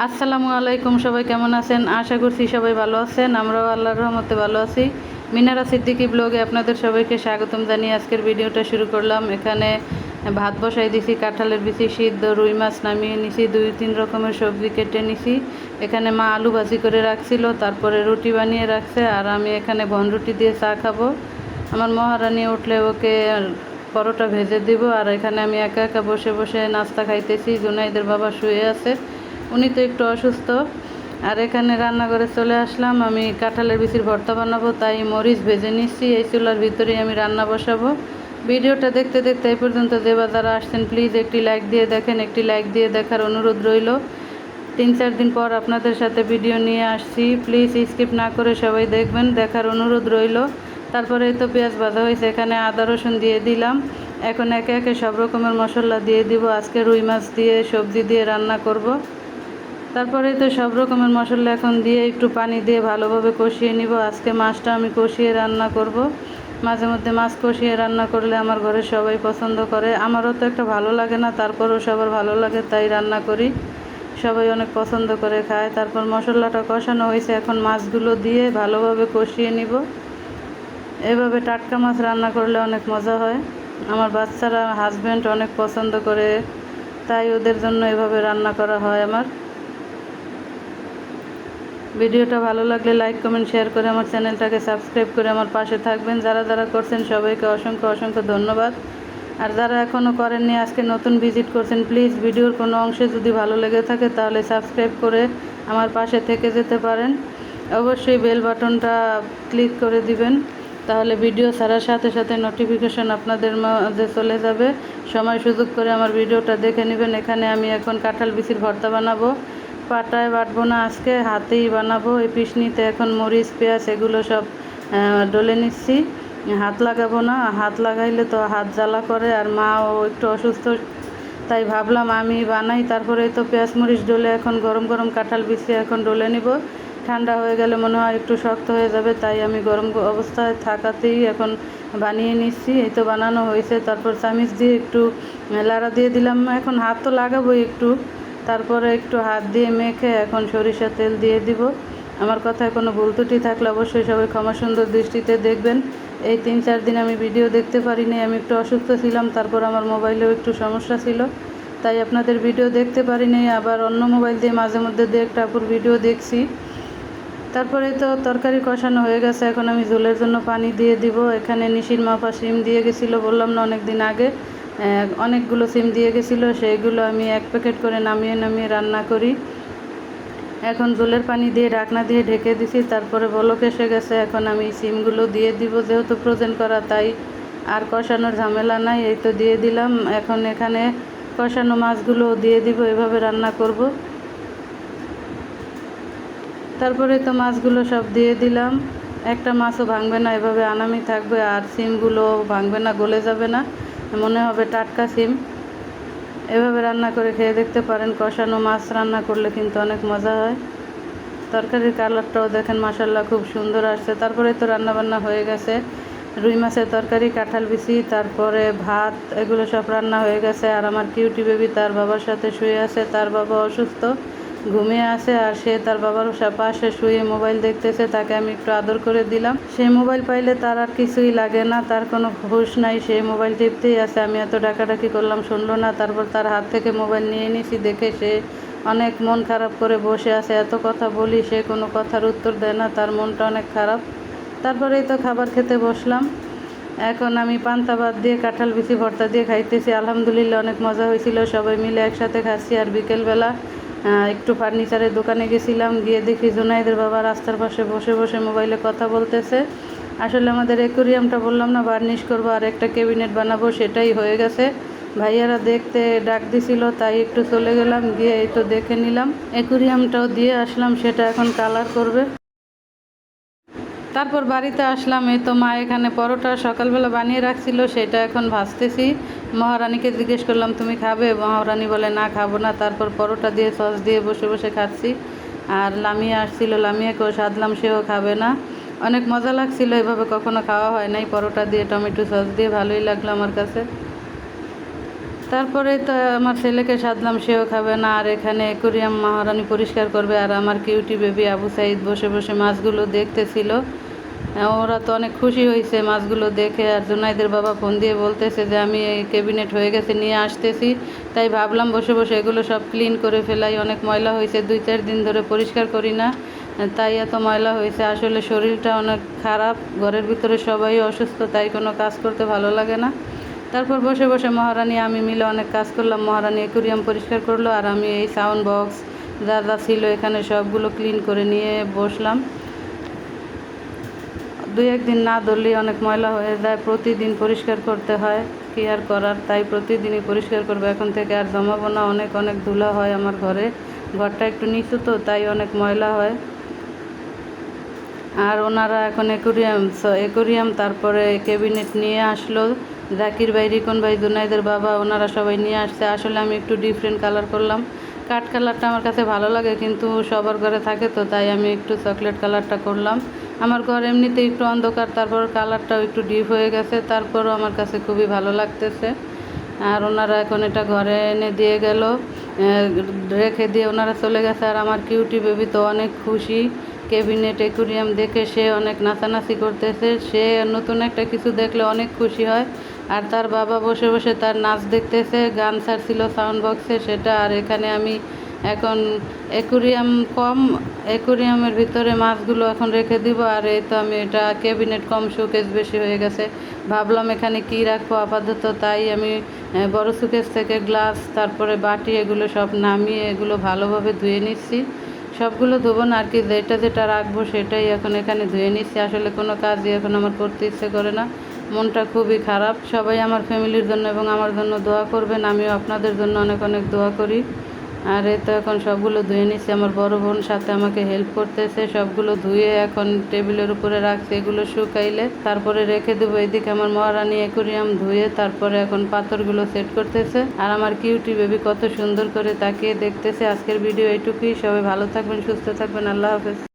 আসসালামু আলাইকুম, সবাই কেমন আছেন? আশা করছি সবাই ভালো আছেন। আমরাও আল্লাহর রহমতে ভালো আছি। মিনারা সিদ্দিকি ব্লগে আপনাদের সবাইকে স্বাগতম জানিয়ে আজকের ভিডিওটা শুরু করলাম। এখানে ভাত বসাই দিছি, কাঁঠালের বিচি সিদ্ধ, রুই মাছ নামিয়ে নিছি, দুই তিন রকমের সবজি কেটে নিছি। এখানে মা আলু ভাজি করে রাখছিল, তারপরে রুটি বানিয়ে রাখছে, আর আমি এখানে বন রুটি দিয়ে চা খাব। আমার মহারানী উঠলে ওকে পরোটা ভেজে দিব, আর এখানে আমি একা একা বসে বসে নাস্তা খাইতেছি। জুনাইদের বাবা শুয়ে আছে। উনি তো একটু অসুস্থ। আর এখানে রান্নাঘরে চলে আসলাম, আমি কাঁঠালের বিচির ভর্তা বানাবো, তাই মরিচ ভেজে নিচ্ছি, এই চুলার ভিতরেই আমি রান্না বসাবো। ভিডিওটা দেখতে দেখতে এই পর্যন্ত দেবা যারা আসছেন প্লিজ একটি লাইক দিয়ে দেখেন, একটি লাইক দিয়ে দেখার অনুরোধ রইল। তিন চার দিন পর আপনাদের সাথে ভিডিও নিয়ে আসছি প্লিজ স্কিপ না করে সবাই দেখবেন, দেখার অনুরোধ রইল। তারপরে তো পেঁয়াজ ভাজা হয়েছে, এখানে আদা, রসুন দিয়ে দিলাম। এখন একে একে সব রকমের মশলা দিয়ে দিব, আজকে রুই মাছ দিয়ে, সবজি দিয়ে রান্না করব। তারপরে তো সব রকমের মশলা এখন দিয়ে একটু পানি দিয়ে ভালোভাবে কষিয়ে নিব। আজকে মাছটা আমি কষিয়ে রান্না করব। মাঝে মধ্যে মাছ কষিয়ে রান্না করলে আমার ঘরে সবাই পছন্দ করে। আমারও তো একটা ভালো লাগে না, তারপরও সবার ভালো লাগে, তাই রান্না করি। সবাই অনেক পছন্দ করে খায়। তারপর মশলাটা কষানো হয়েছে, এখন মাছগুলো দিয়ে ভালোভাবে কষিয়ে নিব। এভাবে টাটকা মাছ রান্না করলে অনেক মজা হয়। আমার বাচ্চারা হাজব্যান্ড অনেক পছন্দ করে, তাই ওদের জন্য এভাবে রান্না করা হয় আমার। ভিডিওটা ভালো লাগলে লাইক কমেন্ট শেয়ার করে আমার চ্যানেলটাকে সাবস্ক্রাইব করে আমার পাশে থাকবেন। যারা যারা করছেন সবাইকে অসংখ্য অসংখ্য ধন্যবাদ। আর যারা এখনও করেননি, আজকে নতুন ভিজিট করছেন প্লিজ ভিডিওর কোনো অংশে যদি ভালো লেগে থাকে তাহলে সাবস্ক্রাইব করে আমার পাশে থেকে যেতে পারেন। অবশ্যই বেল বাটনটা ক্লিক করে দিবেন, তাহলে ভিডিও ছাড়ার সাথে সাথে নোটিফিকেশন আপনাদের মাঝে চলে যাবে। সময় সুযোগ করে আমার ভিডিওটা দেখে নেবেন। এখানে আমি এখন কাঁঠাল বিচির ভর্তা বানাবো। পাটায় বাটবো না, আজকে হাতেই বানাবো। এই পিসনিতে এখন মরিচ, পেঁয়াজ এগুলো সব ডলে নিচ্ছি। হাত লাগাবো না, হাত লাগাইলে তো হাত জ্বালা করে, আর মাও একটু অসুস্থ। তাই ভাবলাম আমি বানাই তারপরে তো পেঁয়াজ, মরিচ ডলে এখন গরম গরম কাঁঠাল বিছি এখন ডলে নিব। ঠান্ডা হয়ে গেলে মনে হয় একটু শক্ত হয়ে যাবে, তাই আমি গরম অবস্থায় থাকাতেই এখন বানিয়ে নিচ্ছি। এই তো বানানো হয়েছে, তারপর চামিচ দিয়ে একটু লাড়া দিয়ে দিলাম। এখন হাত তো লাগাবোই একটু। তারপরে একটু হাত দিয়ে মেখে এখন সরিষা তেল দিয়ে দিব। আমার কথায় কোনো ভুল ত্রুটি থাকলে অবশ্যই সবাই ক্ষমা সুন্দর দৃষ্টিতে দেখবেন। এই তিন চার দিন আমি ভিডিও দেখতে পারিনি, আমি একটু অসুস্থ ছিলাম, তারপর আমার মোবাইলেও একটু সমস্যা ছিল। তাই আপনাদের ভিডিও দেখতে পারিনি, আবার অন্য মোবাইল দিয়ে মাঝে মধ্যে দিয়ে একটা আপুর ভিডিও দেখছি। তারপরে তো তরকারি কষানো হয়ে গেছে, এখন আমি ঝোলের জন্য পানি দিয়ে দিব। এখানে নিশির মাপা সিম দিয়ে গেছিল, বললাম না অনেক দিন আগে। অনেকগুলো সিম দিয়ে গেছিল, সেইগুলো আমি এক প্যাকেট করে নামিয়ে নামিয়ে রান্না করি। এখন জলের পানি দিয়ে ঢাকনা দিয়ে ঢেকে দিছি, তারপরে বলক এসে গেছে, এখন আমি সিমগুলো দিয়ে দিব, যেহেতু ফ্রোজেন করা, তাই আর কষানোর ঝামেলা নাই, এই তো দিয়ে দিলাম। এখন এখানে কষানো মাছগুলো দিয়ে দিব, এভাবে রান্না করব। তারপরে তো মাছগুলো সব দিয়ে দিলাম। একটা মাছও ভাঙবে না, এভাবে আনামি থাকবে, আর সিমগুলো ভাঙবে না, গলে যাবে না। মনে হবে টাটকা সিম। এভাবে রান্না করে খেয়ে দেখতে পারেন, কষানো মাছ রান্না করলে কিন্তু অনেক মজা হয়। তরকারির কালারটাও দেখেন মাসাল্লাহ খুব সুন্দর আসছে। তারপরে তো রান্নাবান্না হয়ে গেছে। রুই মাছের তরকারি, কাঁঠাল বিচি, তারপরে ভাত, এগুলো সব রান্না হয়ে গেছে। আর আমার কিউটি বেবি তার বাবার সাথে শুয়ে আছে। তার বাবা অসুস্থ। ঘুমিয়ে আসে আর সে তার বাবার পাশে শুয়ে মোবাইল দেখতেছে, তাকে আমি একটু আদর করে দিলাম। সেই মোবাইল পাইলে তার আর কিছুই লাগে না, তার কোনো হুশ নাই সেই মোবাইল টিপতেই আছে। আমি এত ডাকাডাকি করলাম, শুনলো না, তারপর তার হাত থেকে মোবাইল নিয়ে নিছি, দেখে সে অনেক মন খারাপ করে বসে আছে। এত কথা বলি, সে কোনো কথার উত্তর দেয় না, তার মনটা অনেক খারাপ। তারপরেই তো খাবার খেতে বসলাম। এখন আমি পান্তা ভাত দিয়ে, কাঁঠাল বিচি ভর্তা দিয়ে খাইতেছি। আলহামদুলিল্লাহ, অনেক মজা হয়েছিল। সবাই মিলে একসাথে খাচ্ছি আর বিকেলবেলা একটু ফার্নিচারের দোকানে গেছিলাম, গিয়ে দেখি জোনাইদের বাবা রাস্তার পাশে বসে বসে মোবাইলে কথা বলতেছে। আসলে আমাদের একুরিয়ামটা বললাম না বার্নিশ করব আর একটা ক্যাবিনেট বানাবো, সেটাই হয়ে গেছে। ভাইয়ারা দেখতে ডাক দিছিল, তাই একটু চলে গেলাম, গিয়ে এই তো দেখে নিলাম। একুরিয়ামটাও দিয়ে আসলাম, সেটা এখন কালার করবে। তারপর বাড়িতে আসলাম, এই তো মা এখানে পরোটা সকালবেলা বানিয়ে রাখছিল, সেটা এখন ভাজতেছি। মহারানীকে জিজ্ঞেস করলাম, তুমি খাবে? মহারানী বলে, না, খাব না। তারপর পরোটা দিয়ে, সস দিয়ে বসে বসে খাচ্ছি। আর লামিয়া আসছিল, লামিয়াকেও সাধলাম, সেও খাবে না। অনেক মজা লাগছিল, এভাবে কখনো খাওয়া হয় নাই। পরোটা দিয়ে, টমেটো সস দিয়ে, ভালোই লাগল আমার কাছে। তারপরে তো আমার ছেলেকে সাধলাম, সেও খাবে না। আর এখানে একুরিয়াম মহারানী পরিষ্কার করবে। আর আমার কিউটি বেবি আবু সাইদ বসে বসে মাছগুলো দেখতেছিল। ওরা তো অনেক খুশি হয়েছে মাছগুলো দেখে। আর জুনাইদের বাবা ফোন দিয়ে বলতেছে যে, আমি এই ক্যাবিনেট হয়ে গেছে, নিয়ে আসতেছি। তাই ভাবলাম বসে বসে এগুলো সব ক্লিন করে ফেলাই। অনেক ময়লা হয়েছে, দুই চার দিন ধরে পরিষ্কার করি না, তাই এত ময়লা হয়েছে। আসলে শরীরটা অনেক খারাপ, ঘরের ভিতরে সবাই অসুস্থ, তাই কোনো কাজ করতে ভালো লাগে না। তারপর বসে বসে মহারানী, আমি মিলে অনেক কাজ করলাম। মহারানী একুরিয়াম পরিষ্কার করল, আর আমি এই সাউন্ড বক্স যা যা ছিল এখানে সবগুলো ক্লিন করে নিয়ে বসলাম। দুই একদিন না ধরলেই অনেক ময়লা হয়ে যায়, প্রতিদিন পরিষ্কার করতে হয়, কী আর করার? তাই প্রতিদিনই পরিষ্কার করব। এখন থেকে আর জমাবো না, অনেক অনেক ধুলা হয় আমার ঘরে। ঘরটা একটু নিচু তো, তাই অনেক ময়লা হয়। আর ওনারা এখন একুরিয়াম একুরিয়াম তারপরে ক্যাবিনেট নিয়ে আসলো। জাকির ভাই রিকন ভাই দুনাইদের বাবা, ওনারা সবাই নিয়ে আসছে। আসলে আমি একটু ডিফারেন্ট কালার করলাম। কাঠ কালারটা আমার কাছে ভালো লাগে, কিন্তু সবার ঘরে থাকে তো, তাই আমি একটু চকলেট কালারটা করলাম। আমার ঘর এমনিতে একটু অন্ধকার, তারপর কালারটাও একটু ডিপ হয়ে গেছে, তারপরও আমার কাছে খুবই ভালো লাগতেছে। আর ওনারা এখন এটা ঘরে এনে দিয়ে গেল রেখে দিয়ে ওনারা চলে গেছে। আর আমার কিউটি বেবি তো অনেক খুশি কেবিনেট একুরিয়াম দেখে সে অনেক নাচানাচি করতেছে। সে নতুন একটা কিছু দেখলে অনেক খুশি হয়। আর তার বাবা বসে বসে তার নাচ দেখতেছে, গান ছাড়ছিল সাউন্ড বক্সে সেটা আর এখানে আমি এখন একুরিয়াম কম, একুরিয়ামের ভিতরে মাছগুলো এখন রেখে দিব, আর এই তো আমি এটা ক্যাবিনেট কম শোকেস বেশি হয়ে গেছে। ভাবলাম এখানে কি রাখব আপাতত তাই আমি বড় সুকেস থেকে গ্লাস, তারপরে বাটি, এগুলো সব নামিয়ে এগুলো ভালোভাবে ধুয়ে নিচ্ছি। সবগুলো ধোবো না, আর কি যেটা যেটা রাখব সেটাই এখন এখানে ধুয়ে নিচ্ছি। আসলে কোনো কাজই এখন আমার করতে ইচ্ছে করে না। মনটা খুবই খারাপ। সবাই আমার ফ্যামিলির জন্য এবং আমার জন্য দোয়া করবেন। আমিও আপনাদের জন্য অনেক অনেক দোয়া করি। আর এ তো এখন সবগুলো ধুয়ে নিচ্ছে আমার বড় বোন সাথে আমাকে হেল্প করতেছে। সবগুলো ধুয়ে এখন টেবিলের উপরে রাখছে। এগুলো শুকাইলে তারপরে রেখে দেবো। এদিকে আমার মহারানী একুরিয়াম ধুয়ে তারপরে এখন পাথরগুলো সেট করতেছে। আর আমার কিউটি বেবি কত সুন্দর করে তাকিয়ে দেখতেছে। আজকের ভিডিও এটুকুই সবাই ভালো থাকবেন, সুস্থ থাকবেন। আল্লাহ হাফেজ।